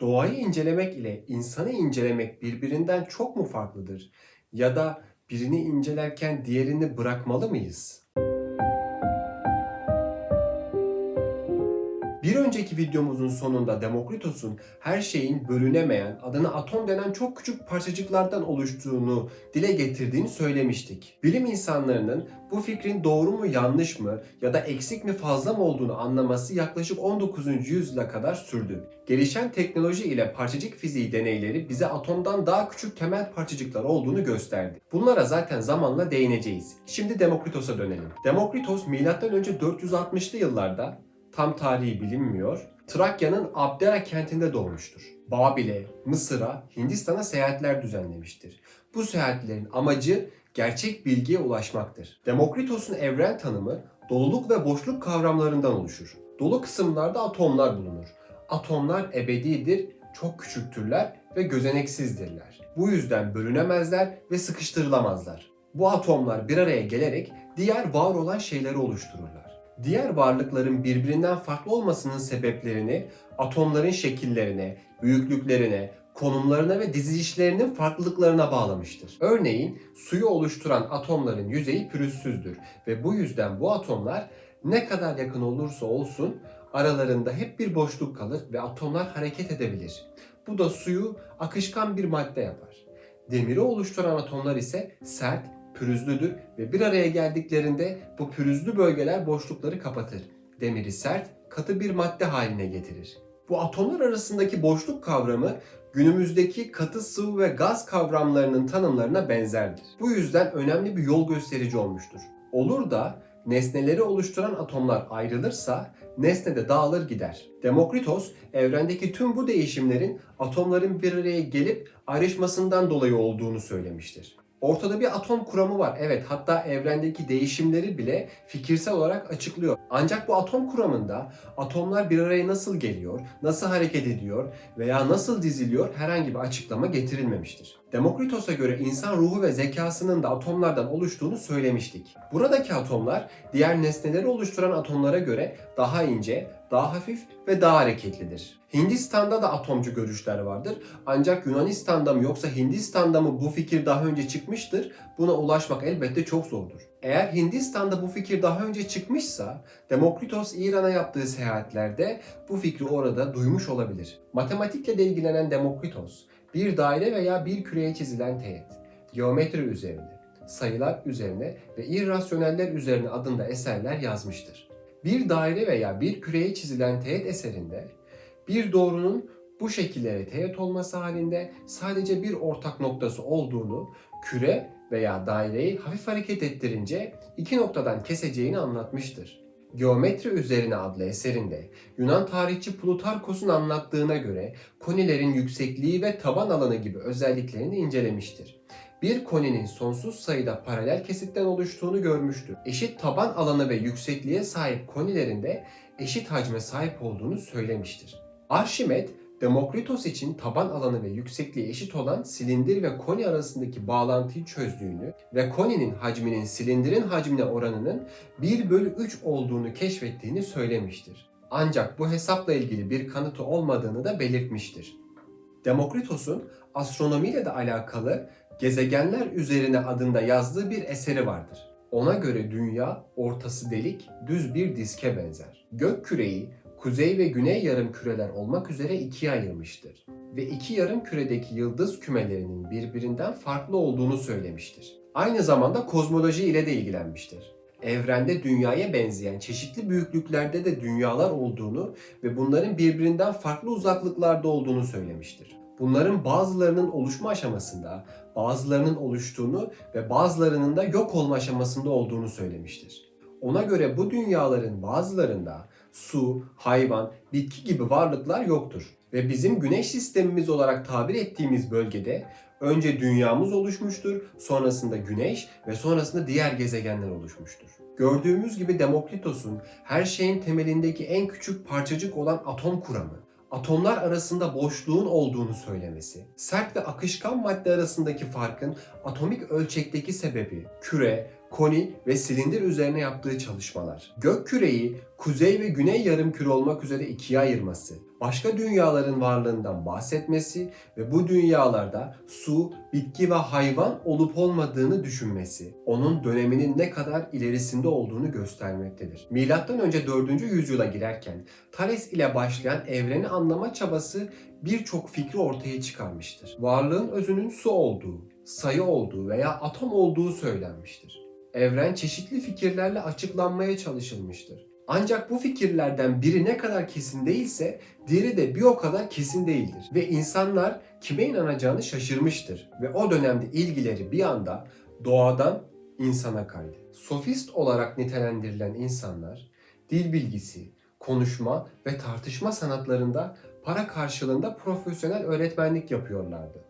Doğayı incelemek ile insanı incelemek birbirinden çok mu farklıdır? Ya da birini incelerken diğerini bırakmalı mıyız? Videomuzun sonunda Demokritos'un her şeyin bölünemeyen, adına atom denen çok küçük parçacıklardan oluştuğunu dile getirdiğini söylemiştik. Bilim insanlarının bu fikrin doğru mu yanlış mı ya da eksik mi fazla mı olduğunu anlaması yaklaşık 19. yüzyıla kadar sürdü. Gelişen teknoloji ile parçacık fiziği deneyleri bize atomdan daha küçük temel parçacıklar olduğunu gösterdi. Bunlara zaten zamanla değineceğiz. Şimdi Demokritos'a dönelim. Demokritos M.Ö. 460'lı yıllarda tam tarihi bilinmiyor. Trakya'nın Abdera kentinde doğmuştur. Babil'e, Mısır'a, Hindistan'a seyahatler düzenlemiştir. Bu seyahatlerin amacı gerçek bilgiye ulaşmaktır. Demokritos'un evren tanımı doluluk ve boşluk kavramlarından oluşur. Dolu kısımlarda atomlar bulunur. Atomlar ebedidir, çok küçüktürler ve gözeneksizdirler. Bu yüzden bölünemezler ve sıkıştırılamazlar. Bu atomlar bir araya gelerek diğer var olan şeyleri oluştururlar. Diğer varlıkların birbirinden farklı olmasının sebeplerini atomların şekillerine, büyüklüklerine, konumlarına ve dizilişlerinin farklılıklarına bağlamıştır. Örneğin suyu oluşturan atomların yüzeyi pürüzsüzdür ve bu yüzden bu atomlar ne kadar yakın olursa olsun aralarında hep bir boşluk kalır ve atomlar hareket edebilir. Bu da suyu akışkan bir madde yapar. Demiri oluşturan atomlar ise sert, pürüzlüdür ve bir araya geldiklerinde bu pürüzlü bölgeler boşlukları kapatır. Demiri sert, katı bir madde haline getirir. Bu atomlar arasındaki boşluk kavramı günümüzdeki katı sıvı ve gaz kavramlarının tanımlarına benzerdir. Bu yüzden önemli bir yol gösterici olmuştur. Olur da nesneleri oluşturan atomlar ayrılırsa nesne de dağılır gider. Demokritos evrendeki tüm bu değişimlerin atomların bir araya gelip ayrışmasından dolayı olduğunu söylemiştir. Ortada bir atom kuramı var. Evet hatta evrendeki değişimleri bile fikirsel olarak açıklıyor. Ancak bu atom kuramında atomlar bir araya nasıl geliyor, nasıl hareket ediyor veya nasıl diziliyor herhangi bir açıklama getirilmemiştir. Demokritos'a göre insan ruhu ve zekasının da atomlardan oluştuğunu söylemiştik. Buradaki atomlar diğer nesneleri oluşturan atomlara göre daha ince, daha hafif ve daha hareketlidir. Hindistan'da da atomcu görüşler vardır. Ancak Yunanistan'da mı yoksa Hindistan'da mı bu fikir daha önce çıkmıştır? Buna ulaşmak elbette çok zordur. Eğer Hindistan'da bu fikir daha önce çıkmışsa Demokritos İran'a yaptığı seyahatlerde bu fikri orada duymuş olabilir. Matematikle de ilgilenen Demokritos bir daire veya bir küreye çizilen teğet, geometri üzerine, sayılar üzerine ve irrasyoneller üzerine adında eserler yazmıştır. Bir daire veya bir küreye çizilen teğet eserinde bir doğrunun bu şekillere teğet olması halinde sadece bir ortak noktası olduğunu, küre veya daireyi hafif hareket ettirince iki noktadan keseceğini anlatmıştır. Geometri Üzerine adlı eserinde Yunan tarihçi Plutarkos'un anlattığına göre konilerin yüksekliği ve taban alanı gibi özelliklerini incelemiştir. Bir koninin sonsuz sayıda paralel kesitten oluştuğunu görmüştür. Eşit taban alanı ve yüksekliğe sahip konilerin de eşit hacme sahip olduğunu söylemiştir. Arşimet, Demokritos için taban alanı ve yüksekliği eşit olan silindir ve koni arasındaki bağlantıyı çözdüğünü ve koninin hacminin silindirin hacmine oranının 1 bölü 3 olduğunu keşfettiğini söylemiştir. Ancak bu hesapla ilgili bir kanıtı olmadığını da belirtmiştir. Demokritos'un astronomiyle de alakalı Gezegenler Üzerine adında yazdığı bir eseri vardır. Ona göre dünya ortası delik, düz bir diske benzer. Gök küreyi kuzey ve güney yarım küreler olmak üzere ikiye ayırmıştır ve iki yarım küredeki yıldız kümelerinin birbirinden farklı olduğunu söylemiştir. Aynı zamanda kozmoloji ile de ilgilenmiştir. Evrende dünyaya benzeyen çeşitli büyüklüklerde de dünyalar olduğunu ve bunların birbirinden farklı uzaklıklarda olduğunu söylemiştir. Bunların bazılarının oluşma aşamasında, bazılarının oluştuğunu ve bazılarının da yok olma aşamasında olduğunu söylemiştir. Ona göre bu dünyaların bazılarında su, hayvan, bitki gibi varlıklar yoktur. Ve bizim güneş sistemimiz olarak tabir ettiğimiz bölgede önce dünyamız oluşmuştur, sonrasında güneş ve sonrasında diğer gezegenler oluşmuştur. Gördüğümüz gibi Demokritos'un her şeyin temelindeki en küçük parçacık olan atom kuramı, atomlar arasında boşluğun olduğunu söylemesi, sert ve akışkan madde arasındaki farkın atomik ölçekteki sebebi, küre, koni ve silindir üzerine yaptığı çalışmalar, gök küreyi kuzey ve güney yarımküre olmak üzere ikiye ayırması, başka dünyaların varlığından bahsetmesi ve bu dünyalarda su, bitki ve hayvan olup olmadığını düşünmesi, onun döneminin ne kadar ilerisinde olduğunu göstermektedir. Milattan önce 4. yüzyıla girerken Thales ile başlayan evreni anlama çabası birçok fikri ortaya çıkarmıştır. Varlığın özünün su olduğu, sayı olduğu veya atom olduğu söylenmiştir. Evren çeşitli fikirlerle açıklanmaya çalışılmıştır. Ancak bu fikirlerden biri ne kadar kesin değilse diğeri de bir o kadar kesin değildir. Ve insanlar kime inanacağını şaşırmıştır. Ve o dönemde ilgileri bir anda doğadan insana kaydı. Sofist olarak nitelendirilen insanlar dil bilgisi, konuşma ve tartışma sanatlarında para karşılığında profesyonel öğretmenlik yapıyorlardı.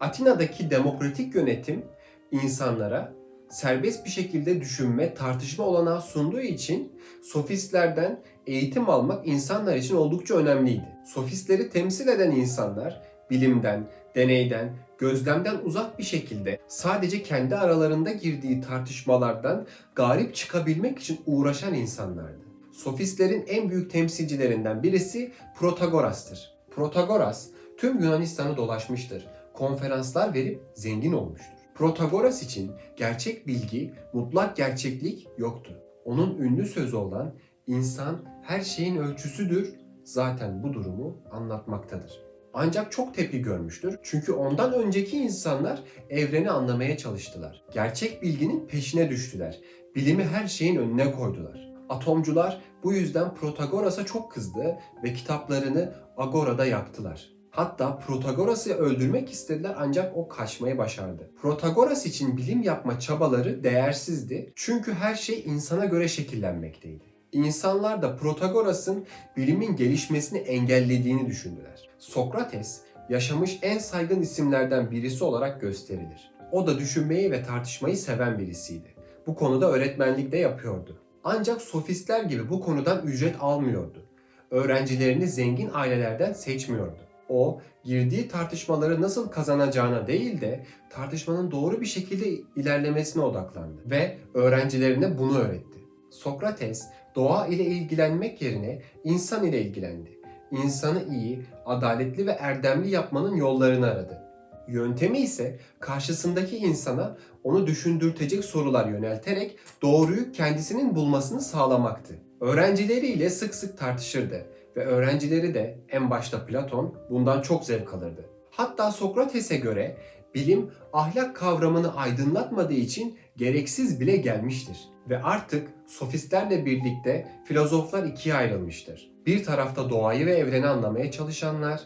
Atina'daki demokratik yönetim insanlara serbest bir şekilde düşünme, tartışma olanağı sunduğu için sofistlerden eğitim almak insanlar için oldukça önemliydi. Sofistleri temsil eden insanlar bilimden, deneyden, gözlemden uzak bir şekilde sadece kendi aralarında girdiği tartışmalardan galip çıkabilmek için uğraşan insanlardı. Sofistlerin en büyük temsilcilerinden birisi Protagoras'tır. Protagoras tüm Yunanistan'ı dolaşmıştır. Konferanslar verip zengin olmuştur. Protagoras için gerçek bilgi, mutlak gerçeklik yoktu. Onun ünlü sözü olan insan her şeyin ölçüsüdür zaten bu durumu anlatmaktadır. Ancak çok tepki görmüştür. Çünkü ondan önceki insanlar evreni anlamaya çalıştılar. Gerçek bilginin peşine düştüler. Bilimi her şeyin önüne koydular. Atomcular bu yüzden Protagoras'a çok kızdı ve kitaplarını Agora'da yaktılar. Hatta Protagoras'ı öldürmek istediler ancak o kaçmayı başardı. Protagoras için bilim yapma çabaları değersizdi çünkü her şey insana göre şekillenmekteydi. İnsanlar da Protagoras'ın bilimin gelişmesini engellediğini düşündüler. Sokrates yaşamış en saygın isimlerden birisi olarak gösterilir. O da düşünmeyi ve tartışmayı seven birisiydi. Bu konuda öğretmenlik de yapıyordu. Ancak sofistler gibi bu konudan ücret almıyordu. Öğrencilerini zengin ailelerden seçmiyordu. O, girdiği tartışmaları nasıl kazanacağına değil de tartışmanın doğru bir şekilde ilerlemesine odaklandı ve öğrencilerine bunu öğretti. Sokrates, doğa ile ilgilenmek yerine insan ile ilgilendi. İnsanı iyi, adaletli ve erdemli yapmanın yollarını aradı. Yöntemi ise karşısındaki insana onu düşündürtecek sorular yönelterek doğruyu kendisinin bulmasını sağlamaktı. Öğrencileriyle sık sık tartışırdı ve öğrencileri de en başta Platon bundan çok zevk alırdı. Hatta Sokrates'e göre bilim ahlak kavramını aydınlatmadığı için gereksiz bile gelmiştir. Ve artık sofistlerle birlikte filozoflar ikiye ayrılmıştır. Bir tarafta doğayı ve evreni anlamaya çalışanlar,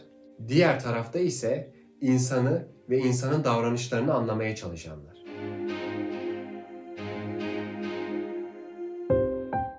diğer tarafta ise insanı ve insanın davranışlarını anlamaya çalışanlar.